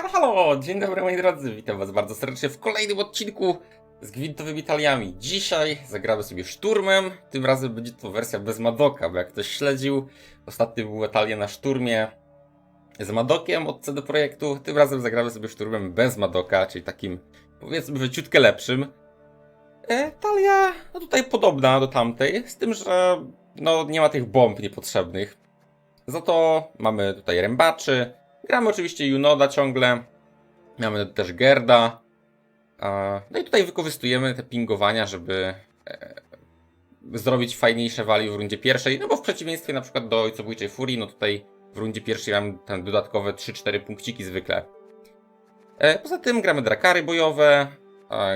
Halo, halo! Dzień dobry moi drodzy, witam was bardzo serdecznie w kolejnym odcinku z gwintowymi taliami. Dzisiaj zagramy sobie szturmem, tym razem będzie to wersja bez Madoka, bo jak ktoś śledził, ostatnio była talia na szturmie z Madokiem od CD Projektu, tym razem zagramy sobie szturmem bez Madoka, czyli takim powiedzmy, że ciutkę lepszym. E, talia no tutaj podobna do tamtej, z tym, że no nie ma tych bomb niepotrzebnych. Za to mamy tutaj rębaczy, gramy oczywiście Junoda ciągle, mamy też Gerda. No i tutaj wykorzystujemy te pingowania, żeby e, zrobić fajniejsze value w rundzie pierwszej, no bo w przeciwieństwie na przykład do Ojcobójczej Furii, no tutaj w rundzie pierwszej mam ten dodatkowe 3-4 punkciki zwykle. E, Poza tym gramy drakary bojowe,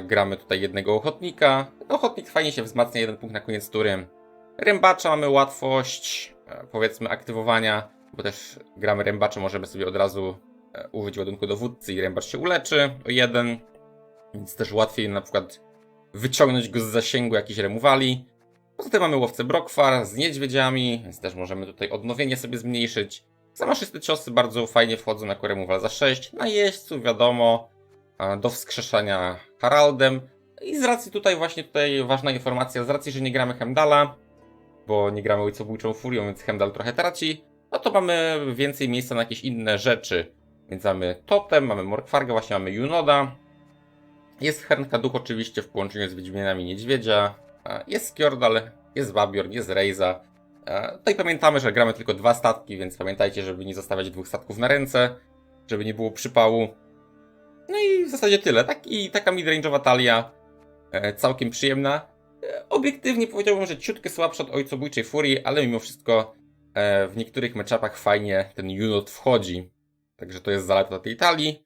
gramy tutaj jednego ochotnika. Ochotnik fajnie się wzmacnia, jeden punkt na koniec tury. Rębacza mamy łatwość, e, powiedzmy, aktywowania, bo też gramy rębacze, możemy sobie od razu e, użyć ładunku dowódcy i rębacz się uleczy o jeden, więc też łatwiej na przykład wyciągnąć go z zasięgu jakiejś remuwali. Poza tym mamy łowcę Brokwar z niedźwiedziami, więc też możemy tutaj odnowienie sobie zmniejszyć. Zamaszyste ciosy bardzo fajnie wchodzą jako remuwal za 6. Na jeźdźcu wiadomo, do wskrzeszania Haraldem. I z racji tutaj właśnie tutaj ważna informacja, z racji, że nie gramy Hemdala, bo nie gramy ojcobójczą furią, więc Hemdal trochę traci, no to mamy więcej miejsca na jakieś inne rzeczy. Więc mamy Totem, mamy Morkwarga, właśnie mamy Junoda. Jest Hernka Duch oczywiście w połączeniu z Wiedźminami Niedźwiedzia. Jest Skjordal, jest Babiorn, jest Rejza. Tutaj pamiętamy, że gramy tylko dwa statki, więc pamiętajcie, żeby nie zostawiać dwóch statków na ręce, żeby nie było przypału. No i w zasadzie tyle. Taki, taka midrange'owa talia, e, całkiem przyjemna. E, Obiektywnie powiedziałbym, że ciutkę słabsza od Ojcobójczej Furii, ale mimo wszystko w niektórych matchupach fajnie ten unit wchodzi. Także to jest zaleta tej talii.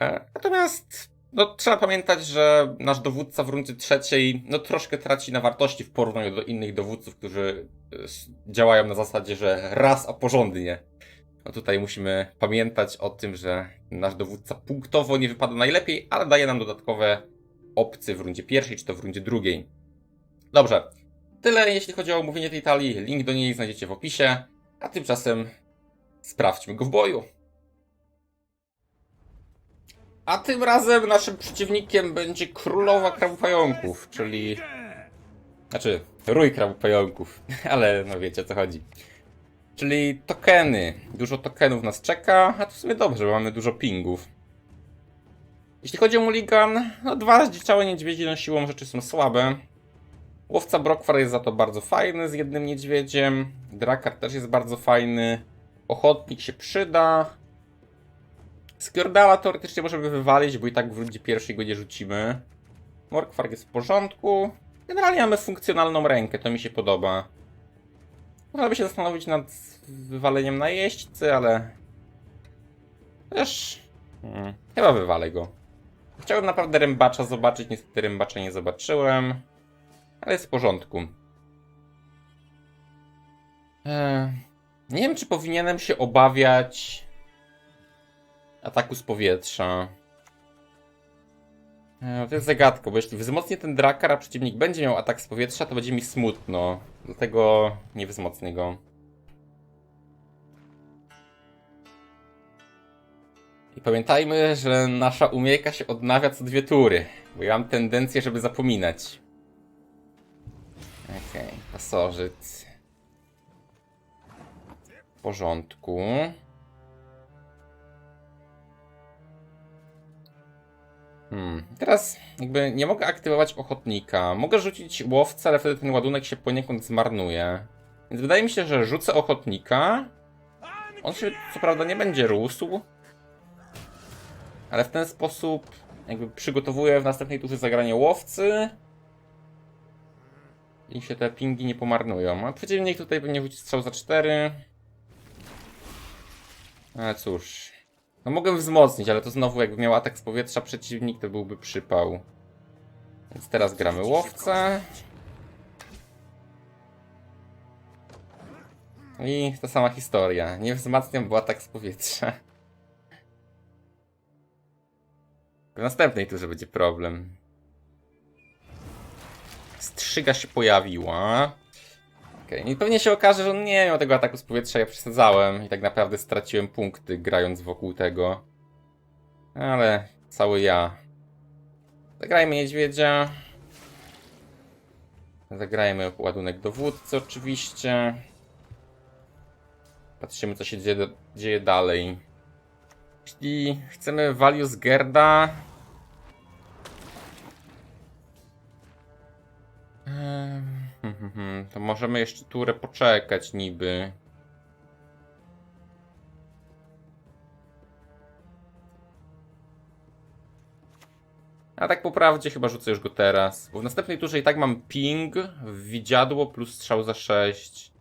E, Natomiast no, trzeba pamiętać, że nasz dowódca w rundzie trzeciej no, troszkę traci na wartości w porównaniu do innych dowódców, którzy e, działają na zasadzie, że raz a porządnie. No tutaj musimy pamiętać o tym, że nasz dowódca punktowo nie wypada najlepiej, ale daje nam dodatkowe opcje w rundzie pierwszej czy to w rundzie drugiej. Dobrze. Tyle jeśli chodzi o omówienie tej talii. Link do niej znajdziecie w opisie. A tymczasem sprawdźmy go w boju. A tym razem naszym przeciwnikiem będzie królowa krabopająków, czyli... Znaczy, rój krabopająków, ale no wiecie o co chodzi. Czyli tokeny. Dużo tokenów nas czeka, a to w sumie dobrze, bo mamy dużo pingów. Jeśli chodzi o Mulligan, no dwa zdziczałe niedźwiedzie no siłą rzeczy są słabe. Łowca Brokwar jest za to bardzo fajny z jednym niedźwiedziem. Drakar też jest bardzo fajny. Ochotnik się przyda. Skjordala teoretycznie możemy wywalić, bo i tak w rundzie pierwszej go nie rzucimy. Morkwarg jest w porządku. Generalnie mamy funkcjonalną rękę, to mi się podoba. Można by się zastanowić nad wywaleniem na jeźdźcy, ale... Też... Hmm, chyba wywalę go. Chciałem naprawdę rębacza zobaczyć, niestety rębacza nie zobaczyłem. Ale jest w porządku. Eee, nie wiem, czy powinienem się obawiać ataku z powietrza. Eee, to jest zagadka, bo jeśli wzmocnię ten drakar, a przeciwnik będzie miał atak z powietrza, to będzie mi smutno. Dlatego nie wzmocnię go. I pamiętajmy, że nasza umiejka się odnawia co dwie tury, bo ja mam tendencję, żeby zapominać. Okej, pasożyt. W porządku. Hmm. Teraz jakby nie mogę aktywować ochotnika. Mogę rzucić łowcę, ale wtedy ten ładunek się poniekąd zmarnuje. Więc wydaje mi się, że rzucę ochotnika. On się co prawda nie będzie rósł. Ale w ten sposób jakby przygotowuję w następnej turze zagranie łowcy. I się te pingi nie pomarnują. A przeciwnik tutaj pewnie rzuci strzał za 4. Ale cóż. No mogę wzmocnić, ale to znowu jakby miał atak z powietrza przeciwnik, to byłby przypał. Więc teraz gramy łowcę. I ta sama historia. Nie wzmacniam, bo atak z powietrza. W następnej turze będzie problem. Strzyga się pojawiła. Okej, i pewnie się okaże, że on nie miał tego ataku z powietrza, ja przesadzałem i tak naprawdę straciłem punkty grając wokół tego. Ale cały ja. Zagrajmy niedźwiedzia. Zagrajmy ładunek dowódcy oczywiście. Patrzymy co się dzieje, dzieje dalej. Jeśli chcemy value z Gerda... hmm, hmm, hmm, To możemy jeszcze turę poczekać niby. A tak po prawdzie chyba rzucę już go teraz. Bo w następnej turze i tak mam ping, widziadło plus strzał za 6.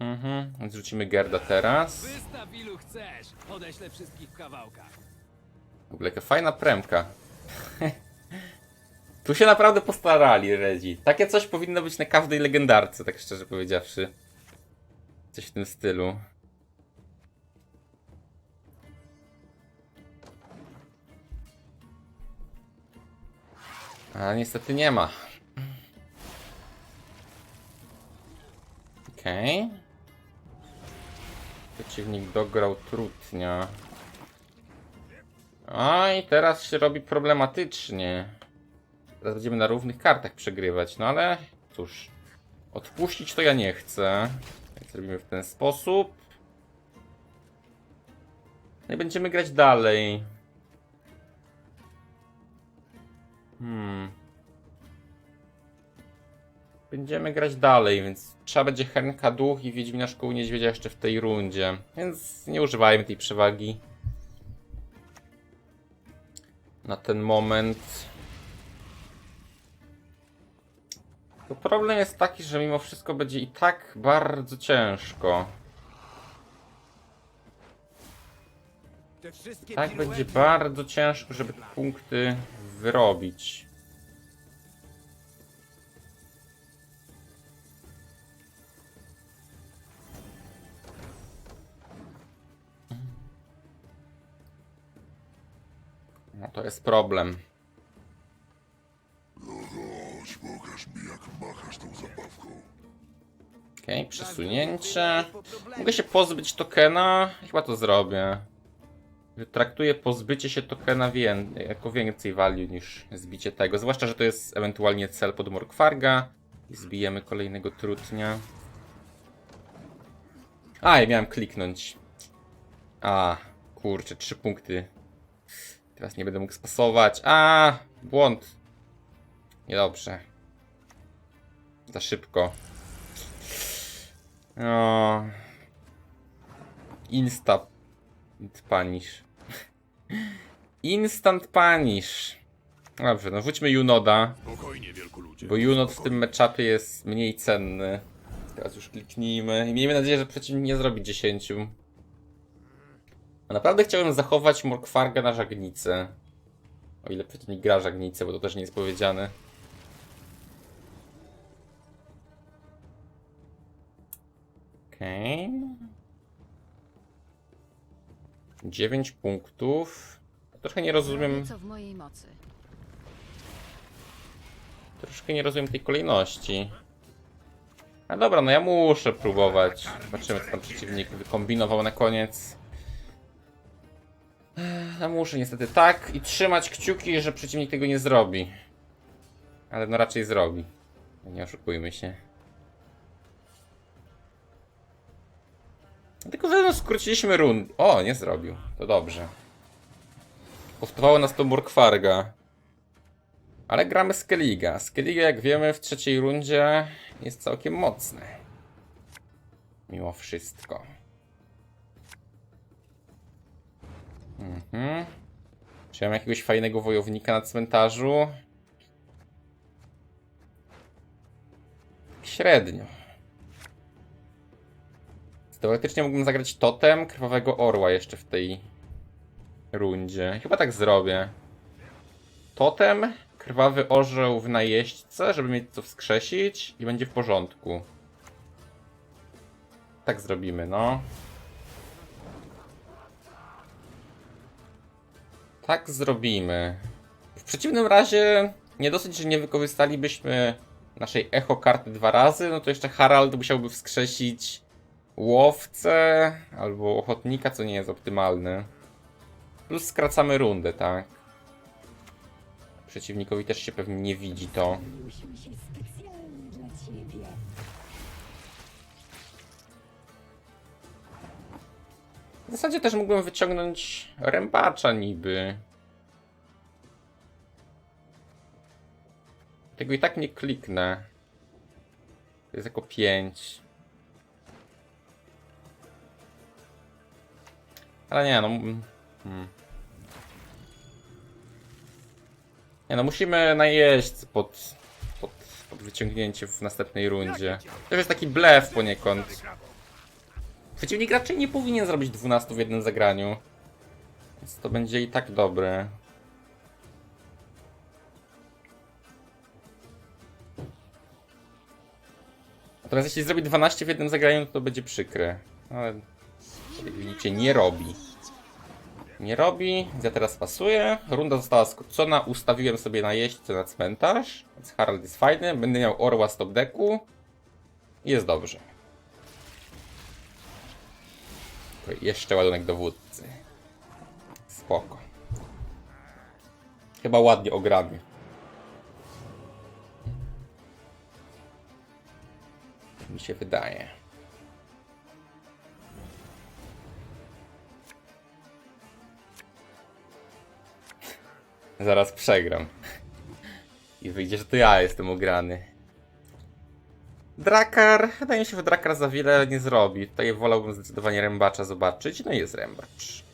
Mhm, więc rzucimy Gerda teraz. Wystaw ilu chcesz. Odeślę wszystkich w kawałkach. W ogóle jaka fajna premka. tu się naprawdę postarali, Redzi. Takie coś powinno być na każdej legendarce, tak szczerze powiedziawszy. Coś w tym stylu. A niestety nie ma. Okej. Przeciwnik dograł trutnia. A i teraz się robi problematycznie. Teraz będziemy na równych kartach przegrywać, no ale cóż. Odpuścić to ja nie chcę. Więc robimy w ten sposób. No i będziemy grać dalej. Hmm. Będziemy grać dalej, więc trzeba będzie Hernka Duch i Wiedźmina Szkoły Niedźwiedzia jeszcze w tej rundzie. Więc nie używajmy tej przewagi. Na ten moment. To problem jest taki, że mimo wszystko będzie i tak bardzo ciężko. Tak będzie bardzo ciężko, żeby te punkty wyrobić. No to jest problem. Chodź, pokaż mi, jak machasz tą zabawką. Okej, przesunięcie. Mogę się pozbyć tokena? Chyba to zrobię. Traktuję pozbycie się tokena wię jako więcej value niż zbicie tego. Zwłaszcza, że to jest ewentualnie cel pod Morkwarga. I zbijemy kolejnego trutnia. A, ja miałem kliknąć. A, kurczę, trzy punkty. Teraz nie będę mógł spasować. A, błąd. Niedobrze. Za szybko. O. Insta punish. Instant punish. Dobrze, no wróćmy Junoda, bo Junod w tym meczapie jest mniej cenny. Teraz już kliknijmy i miejmy nadzieję, że przeciwnik nie zrobi 10. A naprawdę chciałem zachować Morkwarga na żagnicę. O ile przeciwnik gra żagnicę, bo to też nie jest powiedziane. Okej. 9 punktów. Trochę nie rozumiem. Co w mojej mocy. Troszkę nie rozumiem tej kolejności. A dobra, no ja muszę próbować. Zobaczymy, co tam przeciwnik wykombinował na koniec. Ja muszę niestety tak i trzymać kciuki, że przeciwnik tego nie zrobi. Ale no raczej zrobi. Nie oszukujmy się. Tylko, że no skróciliśmy rund. O, nie zrobił. To dobrze. Kosztowało nas to Burkwarga. Ale gramy Skelliga. Skelliga, jak wiemy, w trzeciej rundzie jest całkiem mocny. Mimo wszystko. Mhm. Czy mam jakiegoś fajnego wojownika na cmentarzu? Średnio. Teoretycznie mógłbym zagrać totem krwawego orła jeszcze w tej rundzie. Chyba tak zrobię. Totem, krwawy orzeł w najeźdźce, żeby mieć co wskrzesić i będzie w porządku. Tak zrobimy, no. Tak zrobimy. W przeciwnym razie, nie dosyć, że nie wykorzystalibyśmy naszej echo karty dwa razy, no to jeszcze Harald musiałby wskrzesić łowcę albo ochotnika, co nie jest optymalne. Plus skracamy rundę, tak? Przeciwnikowi też się pewnie nie widzi to. W zasadzie też mógłbym wyciągnąć rębacza niby. Tego i tak nie kliknę. To jest jako 5. Ale nie, no. mm, Hmm. Nie no, musimy najeść pod, pod, pod wyciągnięcie w następnej rundzie. To jest taki blef poniekąd. Przeciwnik raczej nie powinien zrobić 12 w jednym zagraniu. Więc to będzie i tak dobre. Natomiast jeśli zrobi 12 w jednym zagraniu, to będzie przykre. Ale jak widzicie, nie robi. Nie robi, ja teraz pasuję. Runda została skrócona, ustawiłem sobie na jeźdźce na cmentarz. Więc Harald jest fajny, będę miał orła z top decku. Jest dobrze. Jeszcze ładunek dowódcy. Spoko. Chyba ładnie ograny. Mi się wydaje. Zaraz przegram. I wyjdzie, że to ja jestem ograny. Drakar, wydaje mi się, że Drakar za wiele nie zrobi. Tutaj wolałbym zdecydowanie Rębacza zobaczyć. No i jest Rębacz.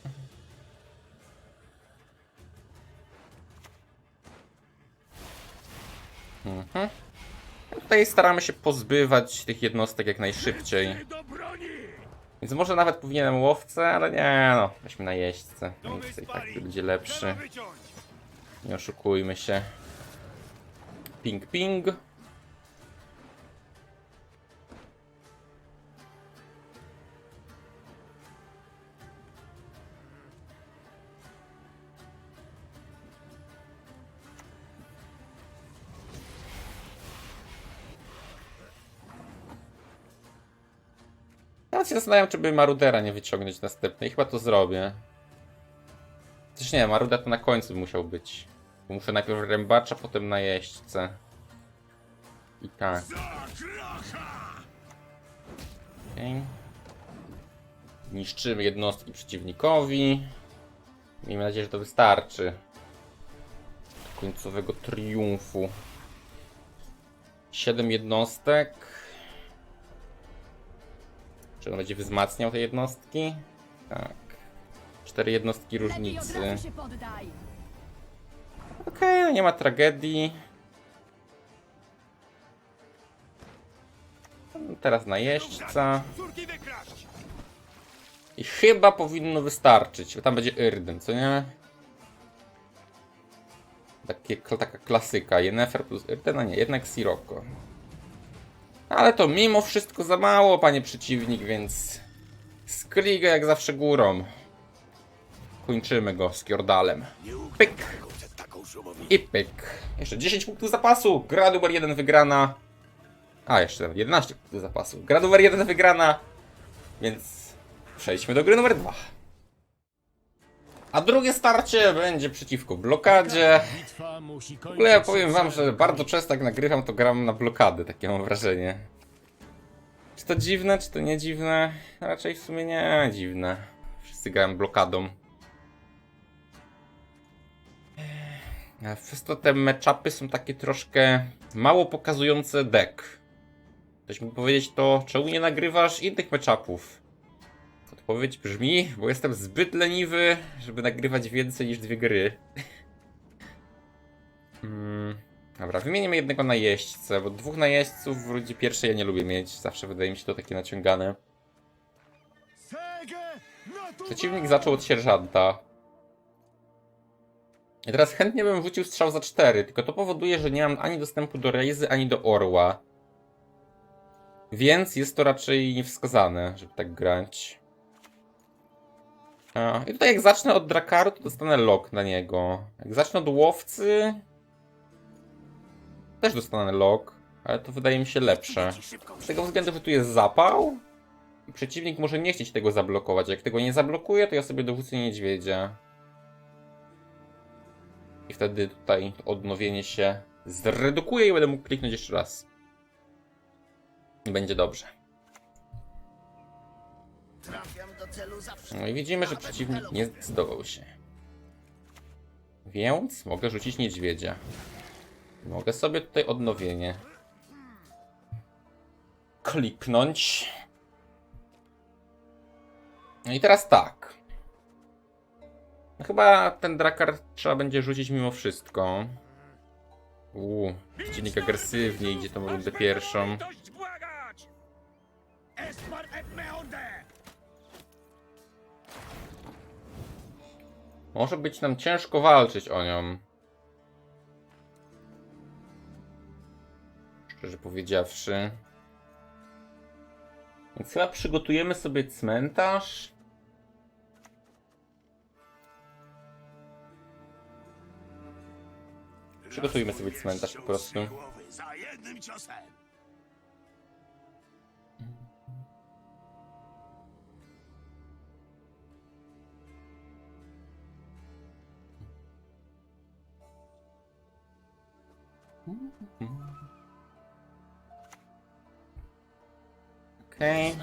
Mhm. Tutaj staramy się pozbywać tych jednostek jak najszybciej. Więc może nawet powinienem łowcę, ale nie no. Weźmy na jeźdźce. Miejsce i tak będzie lepszy. Nie oszukujmy się. Ping ping. Ja się zastanawiam, czy by Marudera nie wyciągnąć następnej. Chyba to zrobię. Też nie, Maruda to na końcu musiał być. Muszę najpierw rębacza, potem na jeźdźce. I tak. Okay. Niszczymy jednostki przeciwnikowi. Miejmy nadzieję, że to wystarczy. Do końcowego triumfu. 7 jednostek. Czy on będzie wzmacniał te jednostki? Tak. Cztery jednostki różnicy. Okej, no nie ma tragedii. Teraz na jeźdźca. I chyba powinno wystarczyć, tam będzie Irden, co nie? Takie, taka klasyka, Yennefer plus Irden, a nie, jednak Sirocco. Ale to mimo wszystko za mało, panie przeciwnik, więc... Skligę jak zawsze górą. Kończymy go z Kiordalem. Pyk! I pyk. Jeszcze 10 punktów zapasu. Gra numer 1 wygrana. A, jeszcze nawet 11 punktów zapasu. Gra numer 1 wygrana. Więc przejdźmy do gry numer 2. A drugie starcie będzie przeciwko blokadzie. W ogóle ja powiem wam, że bardzo często jak nagrywam, to gram na blokady, takie mam wrażenie. Czy to dziwne, czy to nie dziwne? Raczej w sumie nie dziwne. Wszyscy grają blokadą. Przez to te matchupy są takie troszkę mało pokazujące deck. Ktoś mi powiedzieć to, czemu nie nagrywasz innych matchupów? Odpowiedź brzmi, bo jestem zbyt leniwy, żeby nagrywać więcej niż dwie gry. Mm, dobra, wymienimy jednego na jeźdźcę, bo dwóch najeźdźców w rundzie pierwszej ja nie lubię mieć. Zawsze wydaje mi się to takie naciągane. Przeciwnik zaczął od sierżanta. I teraz chętnie bym rzucił strzał za 4, tylko to powoduje, że nie mam ani dostępu do Rejzy, ani do Orła. Więc jest to raczej niewskazane, żeby tak grać. A, I tutaj jak zacznę od Drakaru, to dostanę lock na niego. Jak zacznę od Łowcy... Też dostanę lock, ale to wydaje mi się lepsze. Z tego względu, że tu jest zapał i przeciwnik może nie chcieć tego zablokować. Jak tego nie zablokuje, to ja sobie dowódcę niedźwiedzia. I wtedy tutaj odnowienie się zredukuje i będę mógł kliknąć jeszcze raz. I będzie dobrze. No i widzimy, że przeciwnik nie zdecydował się. Więc mogę rzucić niedźwiedzia. Mogę sobie tutaj odnowienie kliknąć. No i teraz tak. No Chyba ten drakar trzeba będzie rzucić mimo wszystko. Uuu, przeciwnik agresywnie idzie tą rundę pierwszą. Może być nam ciężko walczyć o nią. Szczerze powiedziawszy. Więc chyba przygotujemy sobie cmentarz. Przygotujmy sobie cmentarz po prostu. Za jednym ciosem. Okej.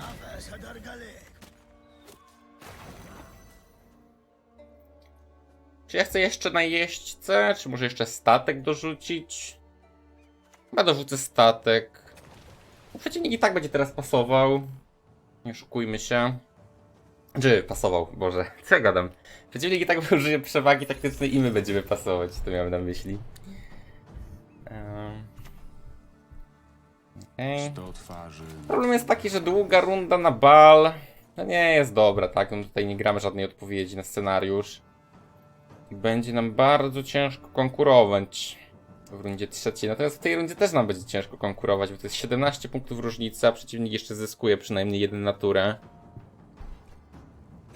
Czy ja chcę jeszcze na jeźdźce? Czy może jeszcze statek dorzucić? Chyba dorzucę statek. Przeciwnik i tak będzie teraz pasował. Nie szukujmy się. Czy pasował, Boże, co ja gadam? Przeciwnik i tak użyje przewagi taktycznej i my będziemy pasować, to miałem na myśli. Do twarzy. Problem jest taki, że długa runda na bal no nie jest dobra, tak? No tutaj nie gramy żadnej odpowiedzi na scenariusz. Będzie nam bardzo ciężko konkurować w rundzie trzeciej. Natomiast w tej rundzie też nam będzie ciężko konkurować, bo to jest 17 punktów różnicy, a przeciwnik jeszcze zyskuje przynajmniej jeden naturę.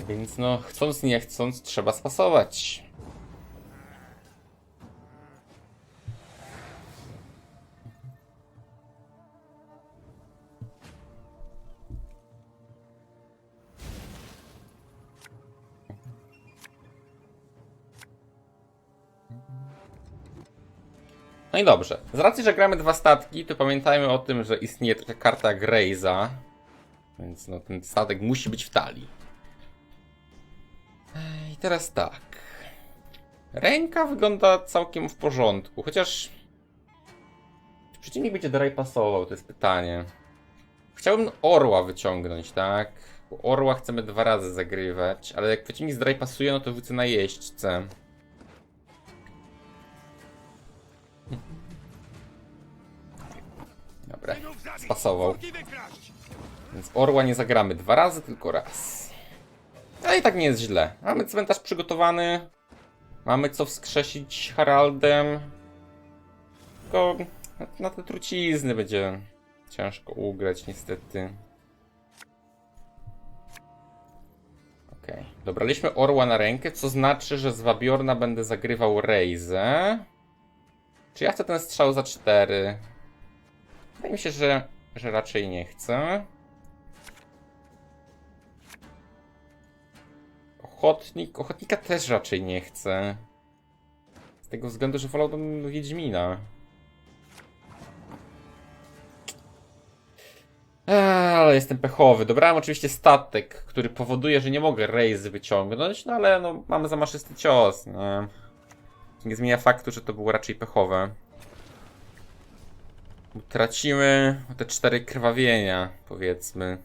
Więc no, chcąc nie chcąc, trzeba spasować. No i dobrze. Z racji, że gramy dwa statki, to pamiętajmy o tym, że istnieje taka karta Rejza. Więc no, ten statek musi być w talii. I teraz tak. Ręka wygląda całkiem w porządku, chociaż... Czy przeciwnik będzie dalej pasował, to jest pytanie. Chciałbym orła wyciągnąć, tak? Bo orła chcemy dwa razy zagrywać, ale jak przeciwnik zdraj pasuje, no to wrócę na jeźdźce. Dobra, spasował. Więc orła nie zagramy dwa razy, tylko raz. Ale i tak nie jest źle. Mamy cmentarz przygotowany. Mamy co wskrzesić Haraldem. Tylko na- te trucizny będzie ciężko ugrać niestety. Okej. Dobraliśmy orła na rękę, co znaczy, że z Wabiorna będę zagrywał Rejzę. Czy ja chcę ten strzał za 4? Wydaje mi się, że, że raczej nie chcę. Ochotnik, ochotnika też raczej nie chcę. Z tego względu, że wolałbym Wiedźmina. Eee, Ale jestem pechowy. Dobrałem oczywiście statek, który powoduje, że nie mogę rejzy wyciągnąć, no ale no, mamy zamaszysty cios, nie? Nie zmienia faktu, że to było raczej pechowe. Tracimy te cztery krwawienia, powiedzmy.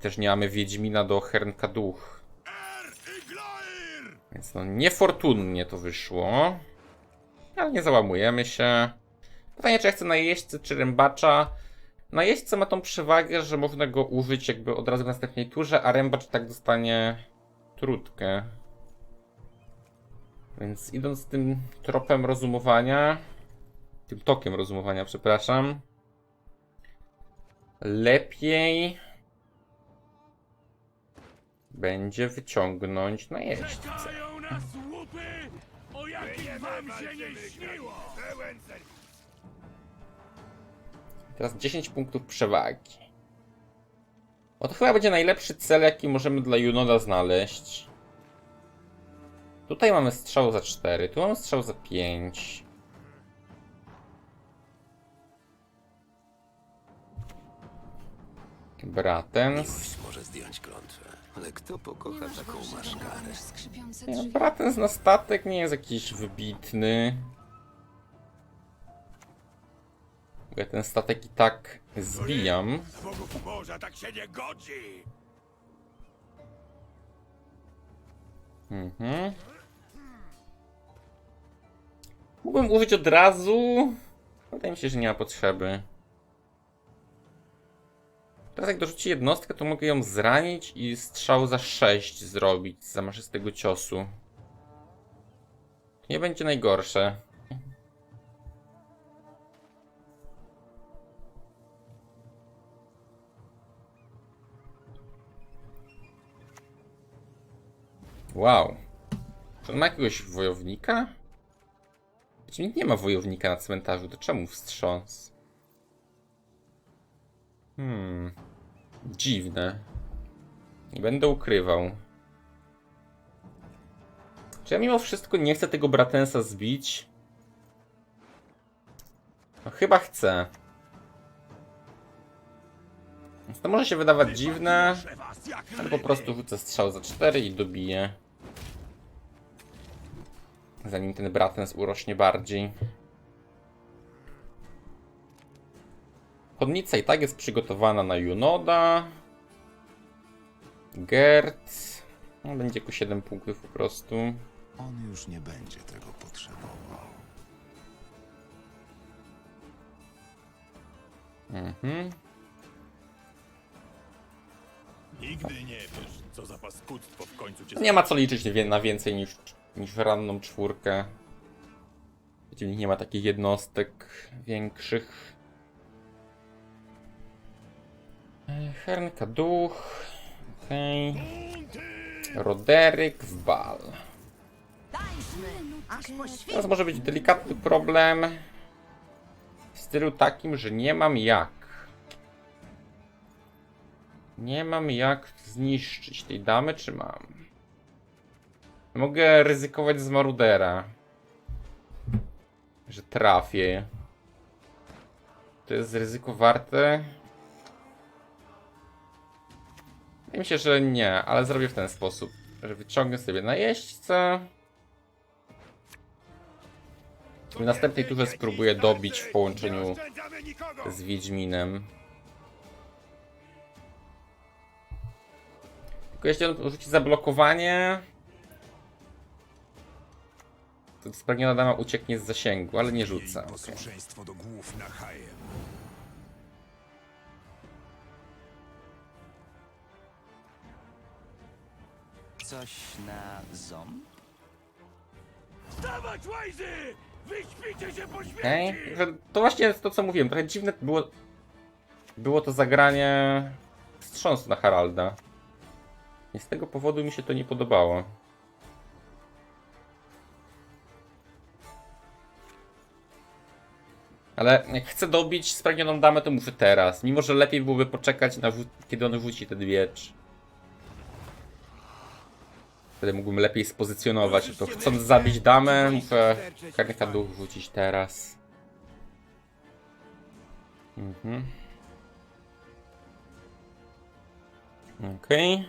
Też nie mamy Wiedźmina do Hernka Duch. Więc no niefortunnie to wyszło. Ale nie załamujemy się. Pytanie, czy ja chcę na jeźdźce czy rębacza. Na jeźdźce ma tą przewagę, że można go użyć jakby od razu w następnej turze, a rębacz tak dostanie trutkę. Więc idąc tym tropem rozumowania, tym tokiem rozumowania, przepraszam, lepiej będzie wyciągnąć na jeźdźce. O! Teraz 10 punktów przewagi. Bo to chyba będzie najlepszy cel, jaki możemy dla Junoda znaleźć. Tutaj mamy strzał za 4, tu mamy strzał za 5. Bratens. Miłość może zdjąć klątwę, ale kto pokocha taką maszkarę? Skrzypiące drzwi. Bratens na statek nie jest jakiś wybitny. Bo Ja ten statek i tak zbijam. Bogów morza tak się nie godzi! Mhm. Mógłbym użyć od razu. Wydaje mi się, że nie ma potrzeby. Teraz jak dorzuci jednostkę, to mogę ją zranić i strzał za 6 zrobić z zamaszystego ciosu. Nie będzie najgorsze. Wow. Czy on ma jakiegoś wojownika? Przecież nie ma wojownika na cmentarzu, to czemu wstrząs? Hmm. Dziwne. Nie będę ukrywał. Czy ja mimo wszystko nie chcę tego Bratensa zbić? No chyba chcę. Więc to może się wydawać dziwne, ale po prostu rzucę strzał za 4 i dobiję. Zanim ten Bratens urośnie bardziej. Chodnica i tak jest przygotowana na Junoda. Gert. No, będzie ku 7 punktów po prostu. On już nie będzie tego potrzebował. Mhm. Nigdy nie wiesz, co za paskudztwo w końcu cię Nie ma co liczyć wie- na więcej niż, niż ranną czwórkę. Przeciwnik nie ma takich jednostek większych. Hernka duch. Okej. Roderick w bal. Teraz może być delikatny problem. W stylu takim, że nie mam jak. Nie mam jak zniszczyć tej damy, czy mam? Mogę ryzykować z Marudera. Że trafię. To jest ryzyko warte? Się, że nie, ale zrobię w ten sposób. Że wyciągnę sobie najeźdźcę. W następnej turze spróbuję dobić w połączeniu z Wiedźminem. Tylko jeśli on rzuci zablokowanie, to spragniona dama ucieknie z zasięgu, ale nie rzuca. okej. Coś na ząb? Dawać łajzy! Wyśpijcie się po śmierci! Że To właśnie jest to, co mówiłem. Trochę dziwne było, było to zagranie wstrząsu na Haralda. I z tego powodu mi się to nie podobało. Ale jak chcę dobić spragnioną damę, to muszę teraz. Mimo, że lepiej byłoby poczekać, na kiedy on wrzuci ten miecz. Wtedy mógłbym lepiej spozycjonować. To chcąc zabić damę, muszę karnika duch wrzucić teraz. Mhm. Okej.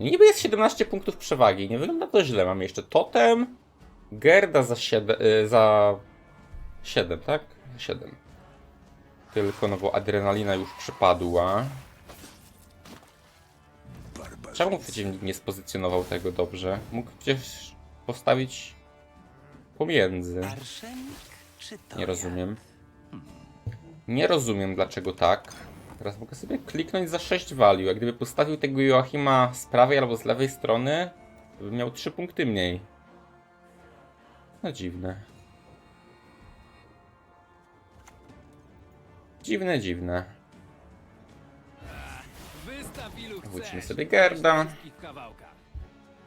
Niby jest 17 punktów przewagi. Nie wygląda to źle. Mamy jeszcze totem. Gerda za 7. Y, za 7, tak? 7. Tylko no bo adrenalina już przypadła. Czemu przeciwnik nie spozycjonował tego dobrze? Mógł przecież postawić pomiędzy. Nie rozumiem. Nie rozumiem dlaczego tak. Teraz mogę sobie kliknąć za 6 value. Jak gdyby postawił tego Joachima z prawej albo z lewej strony, to by miał 3 punkty mniej. No dziwne. Dziwne, dziwne. Wrócimy sobie Gerda.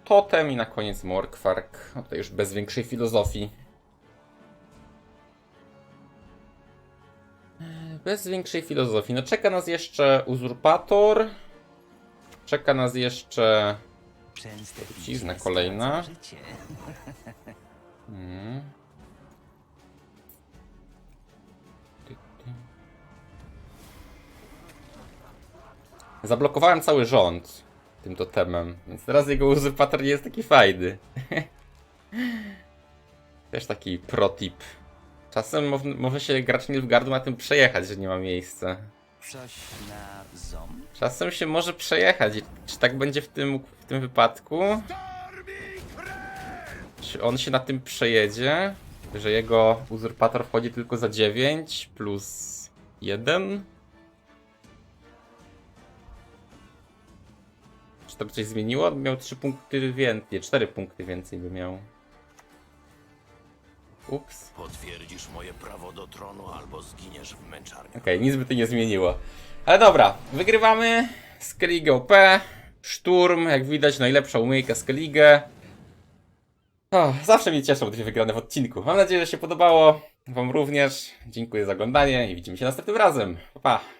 Totem i na koniec Morkwark. No to już bez większej filozofii. Bez większej filozofii. No czeka nas jeszcze Uzurpator. Czeka nas jeszcze Trucizna kolejna. skraca Zablokowałem cały rząd tym totemem, więc teraz jego uzurpator nie jest taki fajny. Też taki pro tip. Czasem mo może się gracz Nilfgaardu na tym przejechać, że nie ma miejsca. Czasem się może przejechać. Czy tak będzie w tym, w tym wypadku? Czy on się na tym przejedzie? Że jego uzurpator wchodzi tylko za 9 plus 1? To by coś zmieniło? Miał 3 punkty więcej, 4 punkty więcej by miał. Ups. Potwierdzisz moje prawo do tronu albo zginiesz w męczarni. Okej, nic by to nie zmieniło. Ale dobra, wygrywamy Skellige OP. Szturm, jak widać, najlepsza umiejka Skellige. Zawsze mnie cieszą dwie wygrane w odcinku. Mam nadzieję, że się podobało. Wam również. Dziękuję za oglądanie i widzimy się następnym razem. Pa, pa.